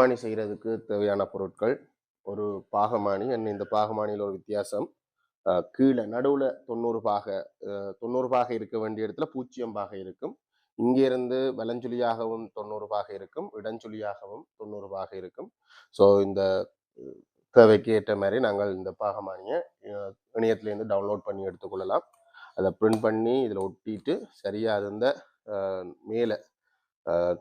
பாகமானி செய்கிறதுக்கு தேவையான பொருட்கள் ஒரு பாகமானி என்ன இந்த பாகமானியில் ஒரு வித்தியாசம் கீழே நடுவில் தொண்ணூறு பாக தொண்ணூறு பாக இருக்க வேண்டிய இடத்துல பூஜ்ஜியம் பாகை இருக்கும். இங்கிருந்து வலஞ்சுழியாகவும் தொண்ணூறு பாக இருக்கும் இடஞ்சுழியாகவும் தொண்ணூறு பாக இருக்கும். ஸோ இந்த தேவைக்கு ஏற்ற மாதிரி நாங்கள் இந்த பாகமானியை இணையத்துலேருந்து டவுன்லோட் பண்ணி எடுத்துக்கொள்ளலாம். அதை பிரிண்ட் பண்ணி இதில் ஒட்டிட்டு சரியாக இருந்த மேலே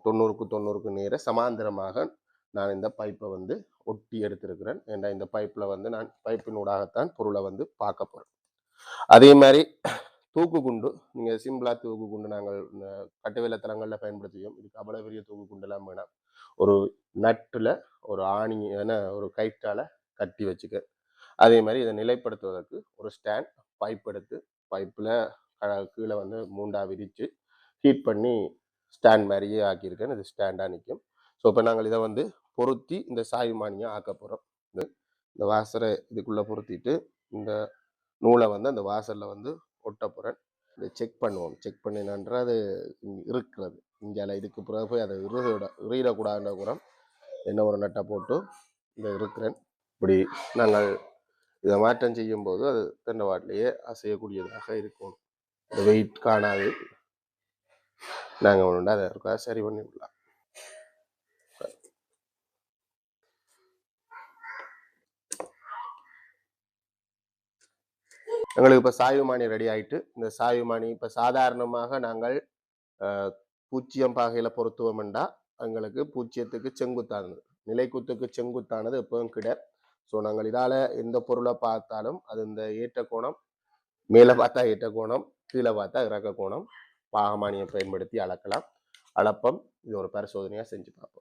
தொண்ணூறுக்கு தொண்ணூறுக்கு நேர சமாந்தரமாக நான் இந்த பைப்பை வந்து ஒட்டி எடுத்திருக்கிறேன். ஏன்னா இந்த பைப்பில் வந்து நான் பைப்பினூடாகத்தான் பொருளை வந்து பார்க்க போகிறேன் அதே மாதிரி தூக்கு குண்டு நீங்கள் சிம்பிளாக தூக்கு குண்டு நாங்கள் இந்த கட்டுவேல தலங்களில் பயன்படுத்துவோம் இதுக்கு அவ்வளோ பெரிய தூக்கு குண்டுலாம் வேணாம். ஒரு நட்டில் ஒரு ஆணி என ஒரு கைட்டால் கட்டி வச்சுக்க. அதே மாதிரி இதை நிலைப்படுத்துவதற்கு ஒரு ஸ்டாண்ட் பைப் எடுத்து பைப்பில் கீழே வந்து மூண்டா விரித்து ஹீட் பண்ணி ஸ்டாண்ட் மாதிரியே ஆக்கியிருக்கேன். இது ஸ்டாண்டாக நிற்கும். ஸோ இப்போ நாங்கள் இதை வந்து பொருத்தி இந்த சாய்மானியாக ஆக்க போகிறோம் இது இந்த வாசரை இதுக்குள்ளே பொருத்திட்டு இந்த நூலை வந்து அந்த வாசலில் வந்து ஒட்ட போகிறேன் இதை செக் பண்ணுவோம். செக் பண்ணினான்ற அது இருக்கிறது. இங்கே இதுக்கு பிறகு போய் அதை இறுட இறையிடக்கூடாதுன்ற கூட என்ன ஒரு நட்டை போட்டு இதை இருக்கிறேன் இப்படி நாங்கள் இதை மாற்றம் செய்யும்போது அது தென்னவாட்டிலேயே அசையக்கூடியதாக இருக்கும். இந்த வெயிட் காணாது. நாங்கள் ஒன்று அதை இருக்கா சரி பண்ணி எங்களுக்கு இப்போ சாயுமானி ரெடி ஆயிட்டு இந்த சாயுமானி இப்போ சாதாரணமாக நாங்கள் பூச்சியம் பூஜ்ஜியம் பாகையில் பொருத்துவோம்டா எங்களுக்கு பூஜ்ஜியத்துக்கு செங்குத்தானது. நிலைக்குத்துக்கு செங்குத்தானது எப்பவும் கிட. ஸோ நாங்கள் இதால் எந்த பொருளை பார்த்தாலும் அது இந்த ஏற்ற கோணம் மேலே பார்த்தா ஏற்ற கோணம் கீழே பார்த்தா இறக்க கோணம் பாகமானியை பயன்படுத்தி அளக்கலாம். அளப்பம் இது ஒரு பரிசோதனையாக செஞ்சு பார்ப்போம்.